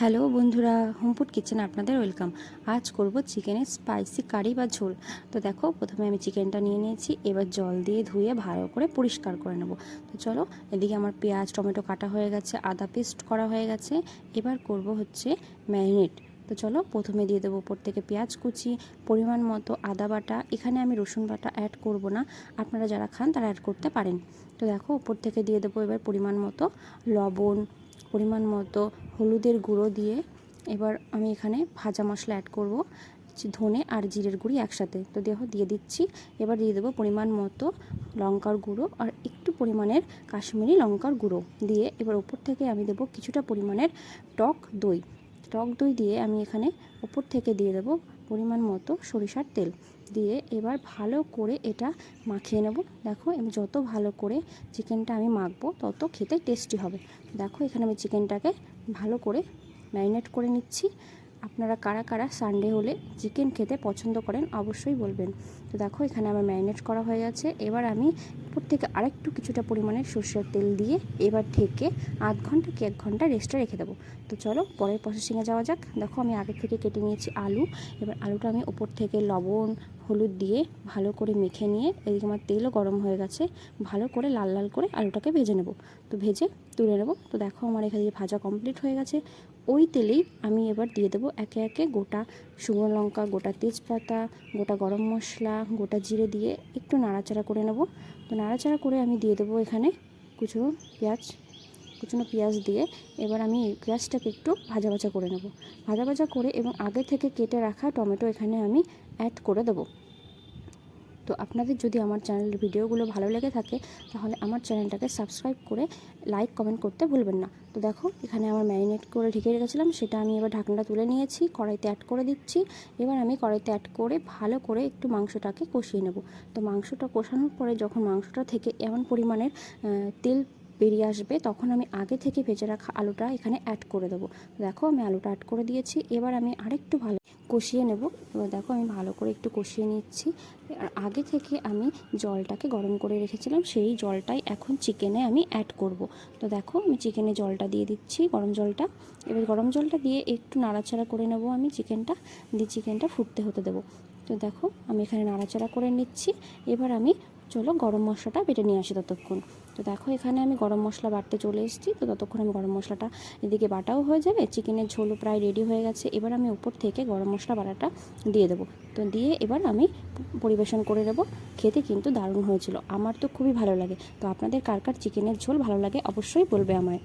Hello বন্ধুরা, হোমফুড কিচেনে আপনাদের ওয়েলকাম। আজ করব চিকেনের স্পাইসি কারি বা ঝোল। তো দেখো, প্রথমে আমি চিকেনটা নিয়ে নিয়েছি, এবার জল দিয়ে ধুয়ে ভালো করে পরিষ্কার করে নেব। তো চলো, এদিকে আমার পেঁয়াজ, টমেটো কাটা হয়ে গেছে, আদা পেস্ট করা হয়ে গেছে, এবার করব হচ্ছে ম্যারিনেট। তো চলো, প্রথমে দিয়ে দেবো উপর থেকে পেঁয়াজ কুচি, পরিমাণ মতো আদা বাটা, এখানে আমি রসুন বাটা অ্যাড করব না, আপনারা যারা খান তারা অ্যাড করতে পারেন। তো দেখো, উপর থেকে দিয়ে দেবো এবার পরিমাণ মতো লবণ পরিমাণ মতো হলুদের গুঁড়ো দিয়ে এবার আমি এখানে ভাজা মশলা অ্যাড করব ধনে আর জিরের গুঁড়ি একসাথে। তো দেখো, দিয়ে দিচ্ছি। এবার দিয়ে দেবো পরিমাণ মতো লঙ্কার গুঁড়ো আর একটু পরিমাণের কাশ্মীরি লঙ্কার গুঁড়ো দিয়ে এবার ওপর থেকে আমি দেবো কিছুটা পরিমাণের টক দই। টক দই দিয়ে আমি এখানে ওপর থেকে দিয়ে দেবো পরিমাণ মতো সরিষার তেল দিয়ে এবার ভালো করে এটা মাখিয়ে নেব। দেখো যত ভালো করে চিকেনটা আমি মাখবো, তত খেতে টেস্টি হবে। দেখো, এখানে আমি চিকেনটাকে ভালো করে ম্যারিনেট করে নিচ্ছি। আপনারা কারা কারা সানডে হলে চিকেন খেতে পছন্দ করেন অবশ্যই বলবেন। তো দেখো, এখানে আমার ম্যারিনেট করা হয়ে গেছে। এবার আমি উপর থেকে আরেকটু কিছুটা পরিমাণের সর্ষের তেল দিয়ে এবার ঢেকে আধ ঘণ্টা কি এক ঘণ্টা রেস্টে রেখে দেবো। তো চলো পরের প্রসেসিংয়ে যাওয়া যাক। দেখো আমি আগে থেকে কেটে নিয়েছি আলু। এবার আলুটা আমি উপর থেকে লবণ, হলুদ দিয়ে ভালো করে মেখে নিয়ে এদিকে আমার তেলও গরম হয়ে গেছে, ভালো করে লাল লাল করে আলুটাকে ভেজে নেব। তো ভেজে তুলে নেব। তো দেখো আমার এখানে ভাজা কমপ্লিট হয়ে গেছে, ওই তেলেই আমি এবার দিয়ে দেবো একে একে গোটা শুকনো লঙ্কা, গোটা তেজপাতা, গোটা গরম মশলা, গোটা জিরে দিয়ে একটু নাড়াচাড়া করে নেব। তো নাড়াচাড়া করে আমি দিয়ে দেবো এখানে কুচুনো পেঁয়াজ কুচুনো পেঁয়াজ দিয়ে। এবার আমি পেঁয়াজটাকে একটু ভাজা ভাজা করে নেব। ভাজা ভাজা করে এবং আগে থেকে কেটে রাখা টমেটো এখানে আমি অ্যাড করে দেবো। তো আপনাদের যদি আমার চ্যানেলের ভিডিওগুলো ভালো লেগে থাকে, তাহলে আমার চ্যানেলটাকে সাবস্ক্রাইব করে লাইক কমেন্ট করতে ভুলবেন না। তো দেখো, এখানে আমার ম্যারিনেট করে ঢেকে রেখেছিলাম, সেটা আমি এবার ঢাকনাটা তুলে নিয়েছি, কড়াইতে অ্যাড করে দিচ্ছি। এবার আমি কড়াইতে অ্যাড করে ভালো করে একটু মাংসটাকে কষিয়ে নেব। তো মাংসটা কষানোর পরে যখন মাংসটা থেকে এমন পরিমাণের তেল বেরিয়ে আসবে, তখন আমি আগে থেকে ভেজে রাখা আলুটা এখানে অ্যাড করে দেবো। দেখো, আমি আলুটা অ্যাড করে দিয়েছি, এবার আমি আরেকটু ভালো কষিয়ে নেব। এবার দেখো, আমি ভালো করে একটু কষিয়ে নিচ্ছি। আর আগে থেকে আমি জলটাকে গরম করে রেখেছিলাম, সেই জলটাই এখন চিকেনে আমি অ্যাড করব। তো দেখো, আমি চিকেনে জলটা দিয়ে দিচ্ছি, গরম জলটা। এবার গরম জলটা দিয়ে একটু নাড়াচাড়া করে নেব আমি চিকেনটা দিয়ে চিকেনটা ফুটতে হতে দেবো। তো দেখো, আমি এখানে নাড়াচাড়া করে নিচ্ছি। এবার আমি চলো গরম মশলাটা বেটে নিয়ে আসি ততক্ষণ। তো দেখো এখানে আমি গরম মশলা বাটতে চলে এসেছি। তো ততক্ষণ আমি গরম মশলাটা এদিকে বাটাও হয়ে যাবে। চিকেনের ঝোলও প্রায় রেডি হয়ে গেছে। এবার আমি উপর থেকে গরম মশলা বাটাটা দিয়ে দেবো। তো দিয়ে এবার আমি পরিবেশন করে দেবো খেতে কিন্তু দারুণ হয়েছিল। আমার তো খুবই ভালো লাগে। তো আপনাদের কার কার চিকেনের ঝোল ভালো লাগে অবশ্যই বলবে আমায়।